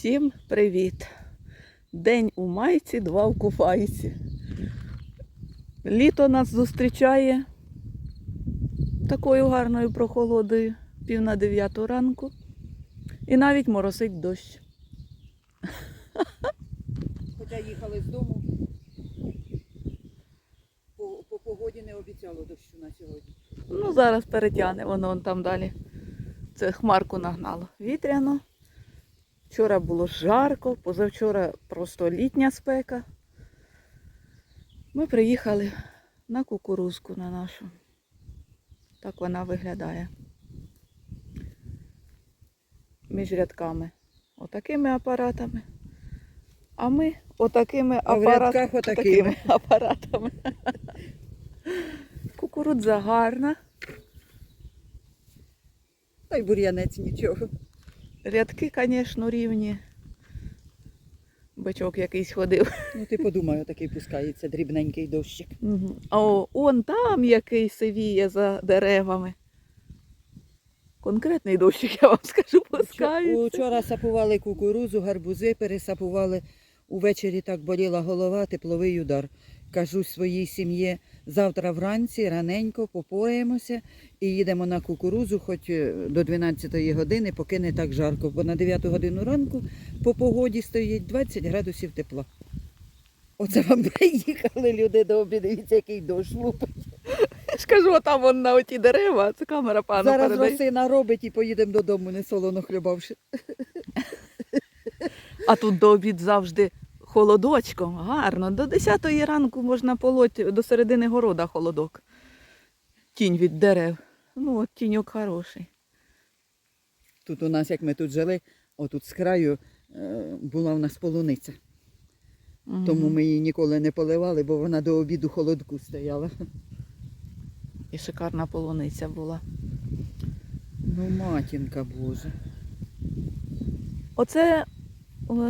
Всім привіт! День у майці, два в купайці. Літо нас зустрічає такою гарною прохолодою пів на дев'яту ранку. І навіть моросить дощ. Хоча їхали з дому, по, по погоді не обіцяло дощу на сьогодні. Ну, зараз перетягне воно вон там далі. Це хмарку нагнало. Вітряно. Вчора було жарко, позавчора просто літня спека. Ми приїхали на кукурузку на нашу. Так вона виглядає. Між рядками. Отакими апаратами. А ми отакими А апарат- отакими. апаратами. Кукурудза гарна. Та й бур'янець нічого. Рядки, звісно, рівні. Бичок якийсь ходив. Ну ти подумай, отакий пускається дрібненький дощик. Мгм. А он там який сивіє за деревами. Конкретний дощик, я вам скажу, пускається. Учора сапували кукурузу, гарбузи пересапували. Увечері так боліла голова, тепловий удар. Кажу своїй сім'ї, завтра вранці раненько попораємося і їдемо на кукурузу, хоч е, до 12 години, поки не так жарко. Бо на 9 годину ранку по погоді стоїть 20 градусів тепла. Оце вам приїхали люди добрі, дивіться, який дощ лупить. Я ж кажу, там вон на оті дерева, це камера пана Зараз росина робить і поїдемо додому, не солоно хлюбавши. А тут до обід завжди холодочком, гарно. До 10 ранку можна полоть до середини города холодок. Тінь від дерев. Ну, от тіньок хороший. Тут у нас, як ми тут жили, отут з краю е, була у нас полуниця. Мгм. Тому ми її ніколи не поливали, бо вона до обіду холодку стояла. І шикарна полуниця була. Ну, матінка Божа. Оце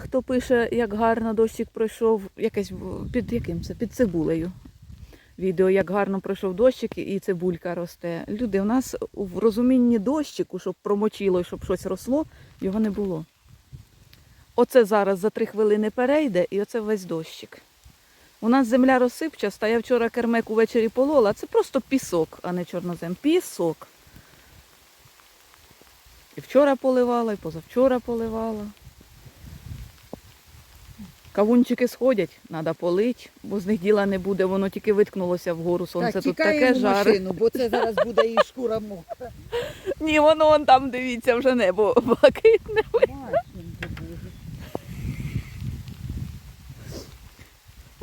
хто пише, як гарно дощик пройшов, якесь під яким це? Під цибулею. Відео, як гарно пройшов дощик і цибулька росте. Люди, у нас в розумінні дощику, щоб промочило щоб щось росло, його не було. Оце зараз за три хвилини перейде і оце весь дощик. У нас земля розсипчаста, я вчора кермек увечері полола. Це просто пісок, а не чорнозем. Пісок. І вчора поливала, і позавчора поливала. Кавунчики сходять, треба полить, бо з них діла не буде, воно тільки виткнулося вгору, сонце так, тут таке в жаре. машину, бо це зараз буде і шкура мокра. Ні, воно вон там, дивіться, вже небо блакитне.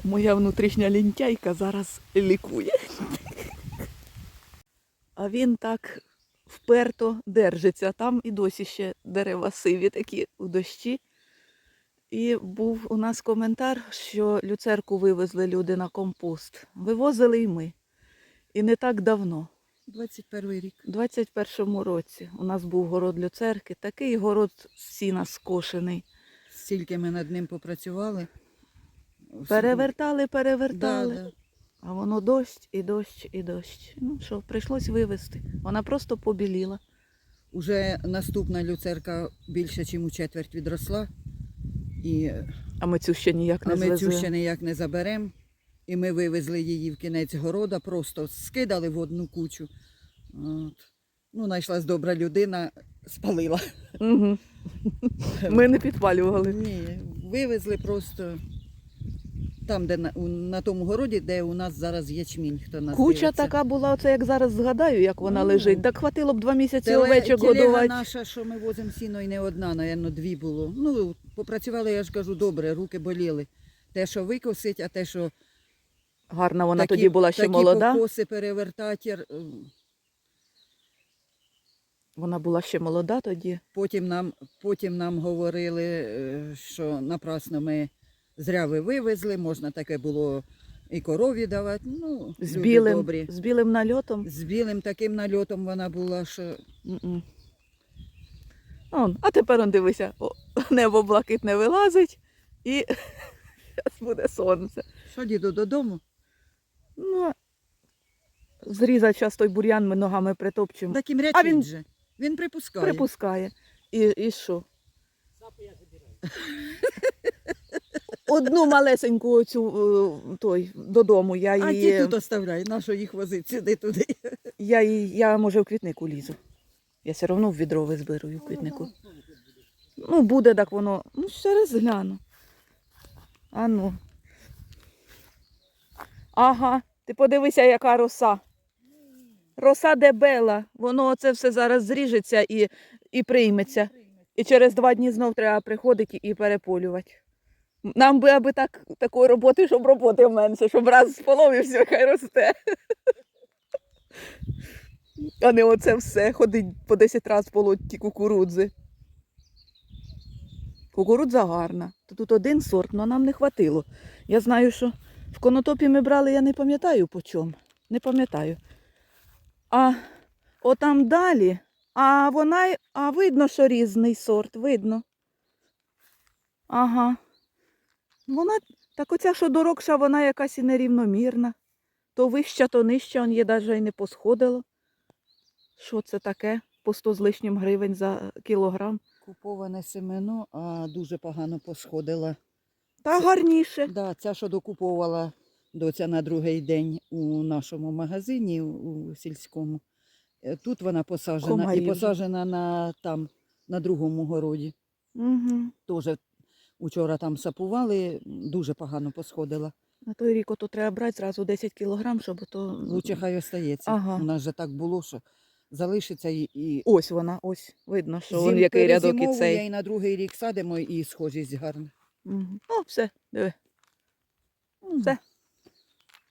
Моя внутрішня лінтяйка зараз лікує. А він так вперто держиться. Там і досі ще дерева сиві такі у дощі. І був у нас коментар, що люцерку вивезли люди на компост. Вивозили і ми. І не так давно, 21 рік. у 21-му році, у нас був город люцерки, такий город сіна скошений. Стільки ми над ним попрацювали. Перевертали, Да, перевертали. да. А воно дощ і дощ і дощ. Ну що, прийшлось вивезти. Вона просто побіліла. Уже наступна люцерка більше, ніж у четверть відросла. І А ми цю ще ніяк не А ми цю ще ніяк не заберемо. І ми вивезли її в кінець города, просто скидали в одну кучу. От. Ну, знайшлась добра людина, спалила. Угу. Ми не підпалювали. Ні, вивезли просто там, де на, у- на тому городі, де у нас зараз ячмінь. Хто нас Куча дивиться. така була, оце як зараз згадаю, як вона Ну. лежить. Так хватило б два місяці Теле- овечок годувати. наша, що ми возимо сіно, і не одна, напевно, дві було. Ну, попрацювали, я ж кажу, добре, руки боліли. Те, що викосить, а те, що Гарна вона такі, тоді була ще такі молода. покоси перевертати. Вона була ще молода тоді. Потім нам, потім нам говорили, е, що напрасно ми зря ви вивезли, можна таке було і корові давати. Ну, З люди білим, добрі. з білим нальотом. З білим таким нальотом вона була, що М-м. Он, а тепер он дивися, о, небо блакитне вилазить і зараз буде сонце. що діду додому. Ну, зрізати зараз той бур'ян ми ногами притопчемо. Таким А речить він- же. Він припускає. Припускає. І, і що? Одну малесеньку оцю е, той додому. Я А її, ті тут оставляй, на що їх возить сюди туди. я, її, я може в квітнику лізу. Я все одно в відро визбирую в квітнику. Ну, буде так воно. Ну, ще раз гляну. А ну. Ага, ти подивися, яка роса. Роса дебела. Воно оце все зараз зріжеться і, і прийметься. І через два дні знов треба приходити і переполювати. Нам би аби так, такої роботи, щоб роботи менше, щоб раз сполов і все, хай росте. А не оце все ходить по 10 разів полоть ті кукурудзи. Кукурудза гарна. Тут один сорт, але нам не хватило. Я знаю, що в конотопі ми брали, я не пам'ятаю по чому. Не пам'ятаю. А отам далі, а вона, а видно, що різний сорт, видно. Ага. Вона, так оця, що дорогша, вона якась і нерівномірна. То вища, то нижча, он є навіть не посходило. Що це таке? По 100 з лишнім гривень за кілограм. Куповане семено, а дуже погано посходила. Та Це- гарніше. Да, ця, що докуповувала доця на другий день у нашому магазині у, сільському. Е, Тут вона посаджена Комарі і посаджена на, там, на другому городі. Угу. Теж учора там сапували, дуже погано посходила. На той рік ото треба брати зразу 10 кілограм, щоб то. Лучше хай остається. Ага. У нас же так було, що залишиться і, і Ось вона, ось. Видно, що зим он який рядок і перезимовує, цей. і на другий рік садимо і схожість гарна. Угу. О, все, диви. Все.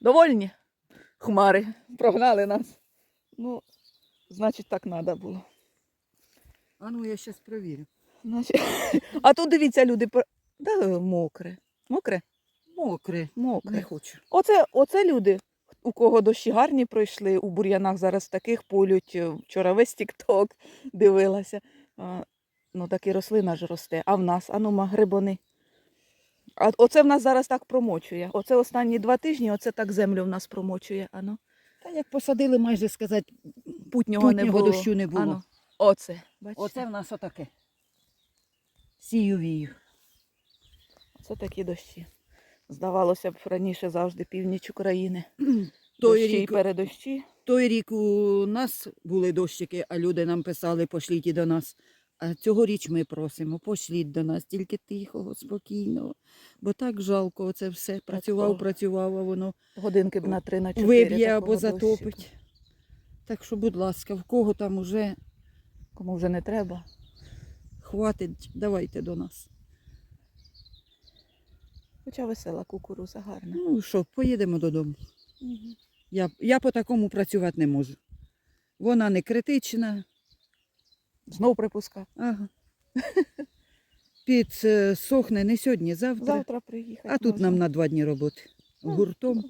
Довольні? Хмари прогнали нас. Ну, значить, так треба було. А ну я зараз провірю. Значить... А тут дивіться, люди. про- Да, мокре. Мокре? Мокре, Мокре. не хочу. Оце, оце люди, у кого дощі гарні пройшли, у бур'янах зараз таких полють. Е, Вчора весь тік-ток дивилася. Ну так і рослина ж росте. А в нас, а ну грибони. А оце в нас зараз так промочує. Оце останні два тижні, оце так землю в нас промочує. Ану. Та як посадили, майже сказати, Путнього, не Путнього було. дощу не було. Ану. Оце. Бачите? оце в нас отаке. Сію вію. Оце такі дощі. Здавалося б, раніше завжди північ України. Той дощі і рік, передощі. той рік у нас були дощики, а люди нам писали, пошліть і до нас. А цьогоріч ми просимо, пошліть до нас, тільки тихого, спокійного. Бо так жалко оце все. Працював, Такого. працював, а воно Годинки б на три, на чотири. виб'є або затопить. Так що, будь ласка, в кого там уже Кому вже не треба. хватить, давайте до нас. Хоча весела кукуруза гарна. Ну що, поїдемо додому. Я, я по такому працювати не можу. Вона не критична. Знов припуска. Ага. Підсохне не сьогодні, завтра. Завтра приїхати. а тут можна. нам на два дні роботи. Ну, Гуртом.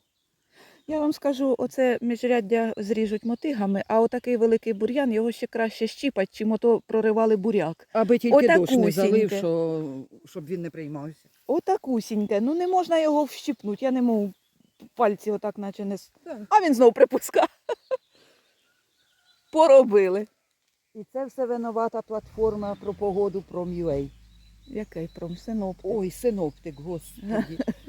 Я вам скажу, оце міжряддя зріжуть мотигами, а отакий великий бур'ян його ще краще щіпать, чим ото проривали буряк. Аби тільки дощ не отакусіньке. залив, що, щоб він не приймався. Отакусіньке. Ну не можна його вщипнути. Я не можу пальці отак, наче не. с-. А він знов припуска. Поробили. І це все винувата платформа про погоду Prom.ua. Який промсиноптик. Ой, синоптик, господі.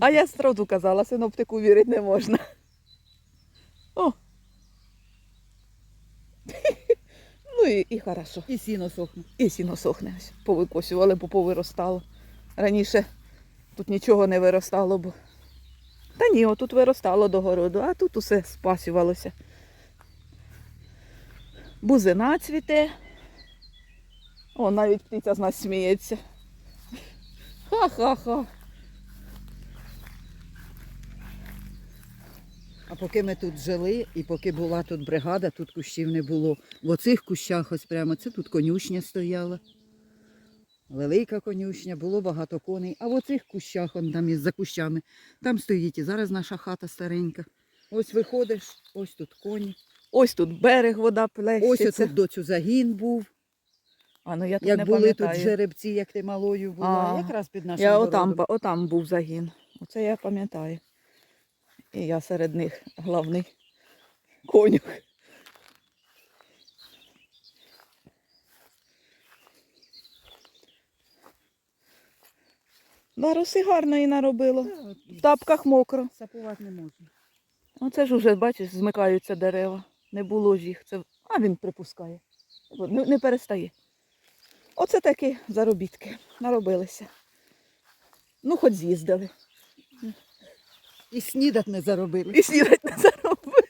А я сразу казала, синоптику вірити не можна. О. Ну і, і хорошо. І сіно сохне. І сіно сохне. Повикосювали, бо повиростало. Раніше тут нічого не виростало, бо. Та ні, отут виростало до городу, а тут усе спасювалося. Бузина цвіте. О, навіть птиця з нас сміється. Ха-ха-ха. Поки ми тут жили, і поки була тут бригада, тут кущів не було. В оцих кущах ось прямо це тут конюшня стояла. Велика конюшня, було багато коней. А в оцих кущах, он там із за кущами, там стоїть і зараз наша хата старенька. Ось виходиш, ось тут коні. Ось тут берег, вода Ось плещеться. тут доцю загін був. А ну я тут Як не були тут жеребці, як ти малою була, А, якраз під нашим Я городом. отам, отам був загін. Оце я пам'ятаю. І я серед них головний конюх. Да, роси гарно і наробило. В тапках мокро. Сапувати не можна. Оце ж уже, бачиш, змикаються дерева. Не було ж їх. Це... А він припускає. Не, не перестає. Оце такі заробітки. Наробилися. Ну, хоч з'їздили. І снідать не заробили. І снідать не заробили.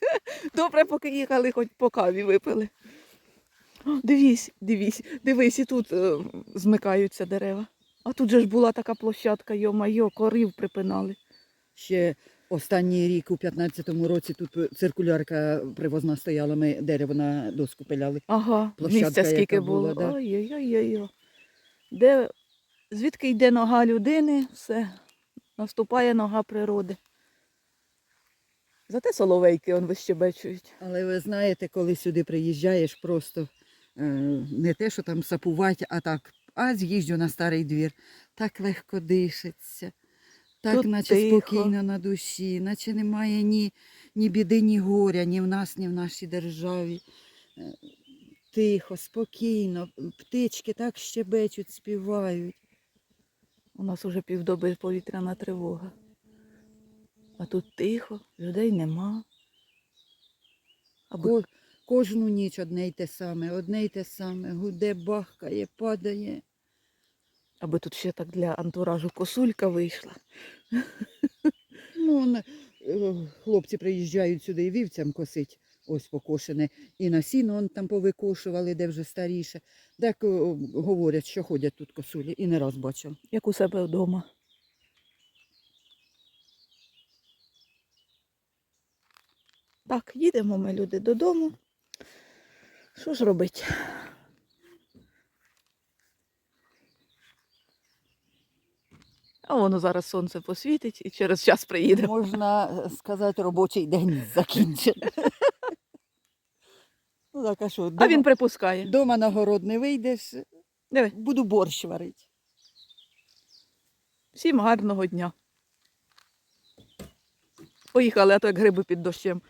Добре, поки їхали, хоч по каві випили. Дивись, дивись, дивись, і тут е, змикаються дерева. А тут же ж була така площадка, йо-майо, корів припинали. Ще останній рік, у 15-му році, тут циркулярка привозна стояла, ми дерево на доску пиляли. Ага, Площадка, місця скільки було. да. Ой-ой-ой. Де, звідки йде нога людини, все, наступає нога природи. Зате соловейки он вищебечують. Але ви знаєте, коли сюди приїжджаєш, просто е, не те, що там сапувати, а так, а з'їжджу на старий двір. Так легко дишиться, так Тут наче тихо. спокійно на душі, наче немає ні, ні біди, ні горя, ні в нас, ні в нашій державі. Е, Тихо, спокійно, птички так щебечуть, співають. У нас уже півдоби повітряна тривога. А тут тихо, людей нема. Аби Ко- кожну ніч одне й те саме, одне й те саме, гуде, бахкає, падає. Аби тут ще так для антуражу косулька вийшла. Ну, е, хлопці приїжджають сюди і вівцям косить, ось покошене. І на сіно он там повикошували, де вже старіше. Так говорять, що ходять тут косулі, і не раз бачив. Як у себе вдома. Так, їдемо ми люди додому. Що ж робити? А воно зараз сонце посвітить і через час приїде. Можна сказати, робочий день закінчений. Ну так, а що, А він припускає. дома на город не вийдеш, Диви, буду борщ варити. всім гарного дня. Поїхали, а то як гриби під дощем.